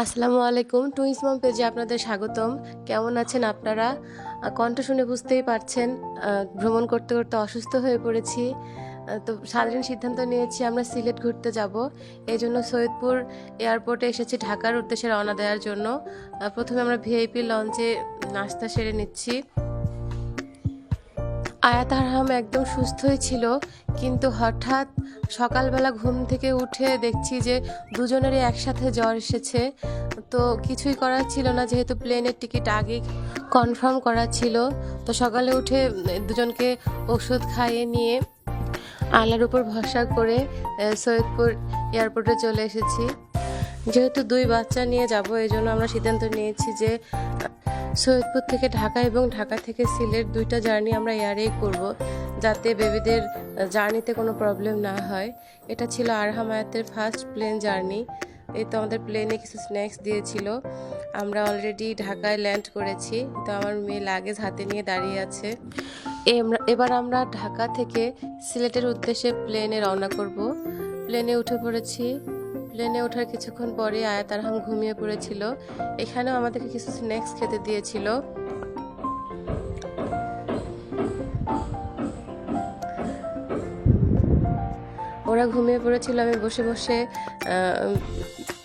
আসসালামু আলাইকুম, টুইন্স মম পেজে আপনাদের স্বাগতম। কেমন আছেন আপনারা? কণ্ঠ শুনে বুঝতেই পারছেন ভ্রমণ করতে করতে অসুস্থ হয়ে পড়েছি। তো সাধারণ সিদ্ধান্ত নিয়েছি আমরা সিলেট ঘুরতে যাব। এই জন্য সৈয়দপুর এয়ারপোর্টে এসেছি ঢাকার উদ্দেশ্যে রওনা দেওয়ার জন্য। প্রথমে আমরা ভিআইপি লঞ্চে নাস্তা সেরে নিচ্ছি। আয়াত আরহাম একদম সুস্থই ছিল, কিন্তু হঠাৎ সকালবেলা ঘুম থেকে উঠে দেখছি যে দুজনেরই একসাথে জ্বর এসেছে। তো কিছুই করার ছিল না, যেহেতু প্লেনের টিকিট আগে কনফার্ম করা ছিল। তো সকালে উঠে দুজনকে ওষুধ খাইয়ে নিয়ে আলার উপর ভরসা করে সৈয়দপুর এয়ারপোর্টে চলে এসেছি। যেহেতু দুই বাচ্চা নিয়ে যাব, এই জন্য আমরা সিদ্ধান্ত নিয়েছি যে সৈয়দপুর থেকে ঢাকা এবং ঢাকা থেকে সিলেট দুইটা জার্নি আমরা এয়ারেই করব, যাতে বেবিদের জার্নিতে কোনো প্রবলেম না হয়। এটা ছিল আরহাম আয়াতের ফার্স্ট প্লেন জার্নি এই তো আমাদের প্লেনে কিছু স্ন্যাক্স দিয়েছিল। আমরা অলরেডি ঢাকায় ল্যান্ড করেছি। তো আমার মেয়ে লাগেজ হাতে নিয়ে দাঁড়িয়ে আছে। এবার আমরা ঢাকা থেকে সিলেটের উদ্দেশ্যে প্লেনে রওনা করব। প্লেনে উঠে পড়েছি। প্লেনে ওঠার কিছুক্ষণ পরে আয়াত আরহাম ঘুমিয়ে পড়েছিল। এখানেও আমাদেরকে কিছু স্ন্যাক্স খেতে দিয়েছিল। ওরা ঘুমিয়ে পড়েছিল, আমি বসে বসে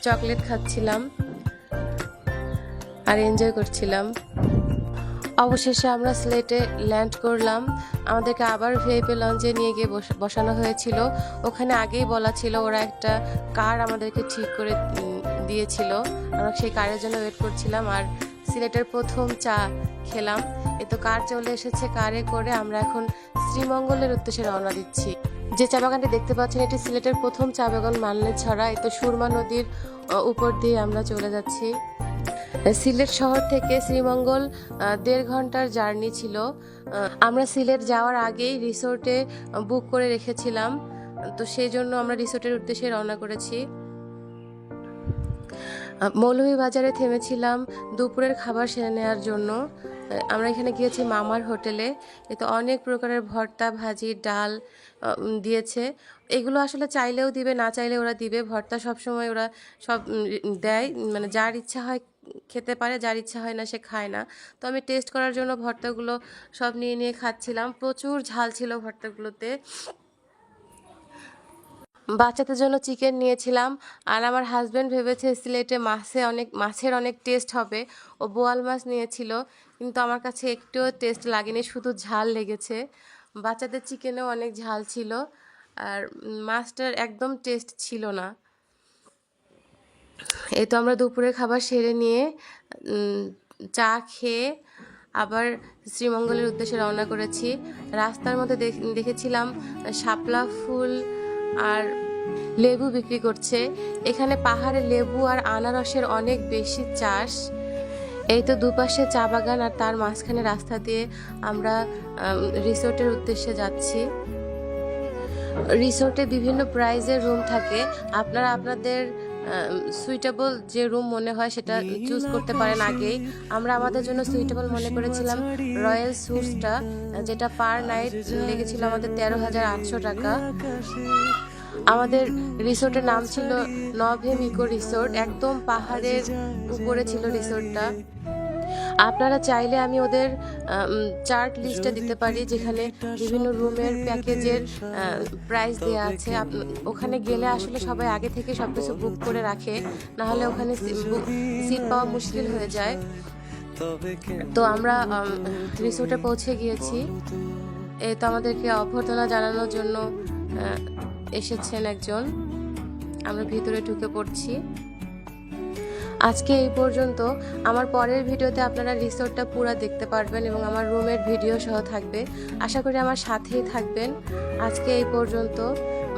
চকলেট খাচ্ছিলাম আর এনজয় করছিলাম। অবশেষে আমরা স্লেটে ল্যান্ড করলাম। আমাদেরকে আবার ভিআইপি লঞ্চে নিয়ে গিয়ে বস- বসানো হয়েছিল। ওখানে আগেই বলা ছিল ওরা একটা কার আমাদেরকে ঠিক করে দিয়েছিল। আমরা সেই কারের জন্য ওয়েট করছিলাম আর সিলেটের প্রথম চা খেলাম। এ তো কার চলে এসেছে কারে করে আমরা এখন শ্রীমঙ্গলের উদ্দেশ্যে রওনা দিচ্ছি। যে চা বাগানটি দেখতে পাচ্ছেন, এটি সিলেটের প্রথম চা বাগান মানলে ছড়া এ তো সুরমা নদীর উপর দিয়ে আমরা চলে যাচ্ছি। সিলেট শহর থেকে শ্রীমঙ্গল দেড় ঘণ্টার জার্নি ছিল। আমরা সিলেট যাওয়ার আগেই রিসোর্টে বুক করে রেখেছিলাম। তো সেই জন্য আমরা রিসোর্টের উদ্দেশ্যে রওনা করেছি। মৌলভী বাজারে থেমেছিলাম দুপুরের খাবার সেরে নেওয়ার জন্য। আমরা এখানে গিয়েছি মামার হোটেলে। এতে অনেক প্রকারের ভর্তা, ভাজি, ডাল দিয়েছে। এগুলো আসলে চাইলেও দিবে, না চাইলে ওরা দিবে। ভর্তা সব সময় ওরা সব দেয়। মানে যার ইচ্ছা হয় খেতে পারে, যার ইচ্ছা হয় না সে খায় না। তো আমি টেস্ট করার জন্য ভর্তাগুলো সব নিয়ে নিয়ে খাচ্ছিলাম। প্রচুর ঝাল ছিল ভর্তাগুলোতে। বাচ্চাদের জন্য চিকেন নিয়েছিলাম। আর আমার হাজব্যান্ড ভেবেছে, সিলেটে মাছে অনেক, মাছের অনেক টেস্ট হবে। ও বোয়াল মাছ নিয়েছিল, কিন্তু আমার কাছে একটুও টেস্ট লাগেনি, শুধু ঝাল লেগেছে। বাচ্চাদের চিকেনেও অনেক ঝাল ছিল। আর মাছটার একদম টেস্ট ছিল না। এই তো আমরা দুপুরে খাবার সেরে নিয়ে চা খেয়ে আবার শ্রীমঙ্গলের উদ্দেশ্যে রওনা করেছি। রাস্তার মধ্যে দেখ- দেখেছিলাম শাপলা ফুল আর লেবু বিক্রি করছে। এখানে পাহাড়ে লেবু আর আনারসের অনেক বেশি চাষ। এই তো দুপাশে চা বাগান আর তার মাঝখানে রাস্তা দিয়ে আমরা রিসোর্টের উদ্দেশ্যে যাচ্ছি। রিসোর্টে বিভিন্ন প্রাইজের রুম থাকে। আপনারা আপনাদের সুইটেবল যে রুম মনে হয় সেটা চুজ করতে পারেন আগেই। আমরা আমাদের জন্য সুইটেবল মনে করেছিলাম রয়্যাল সুটসটা যেটা পার নাইট লেগেছিল আমাদের তেরো হাজার আটশো টাকা। আমাদের রিসোর্টের নাম ছিল নভে মিকো রিসোর্ট, একদম পাহাড়ের উপরে ছিল রিসোর্টটা। আপনারা চাইলে আমি ওদের চার্ট লিস্টে দিতে পারি যেখানে বিভিন্ন রুমের প্যাকেজের প্রাইস দেওয়া আছে। ওখানে গেলে আসলে সবাই আগে থেকে সব কিছু বুক করে রাখে। না হলে ওখানে সিট পাওয়া মুশকিল হয়ে যায়। তো আমরা রিসোর্টে পৌঁছে গিয়েছি। এ তো আমাদেরকে অভ্যর্থনা জানানোর জন্য এসেছেন একজন। আমরা ভিতরে ঢুকে পড়ছি। আজকে এই পর্যন্ত। আমার পরের ভিডিওতে আপনারা রিসোর্টটা পুরো দেখতে পারবেন এবং আমার রুমের ভিডিও সহ থাকবে। আশা করি আমার সাথেই থাকবেন। আজকে এই পর্যন্ত।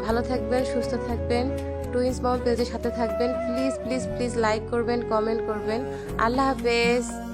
ভালো থাকবেন, সুস্থ থাকবেন। টুইন্স মম পেজের সাথে থাকবেন। প্লিজ প্লিজ প্লিজ লাইক করবেন কমেন্ট করবেন। আল্লাহ হাফেজ।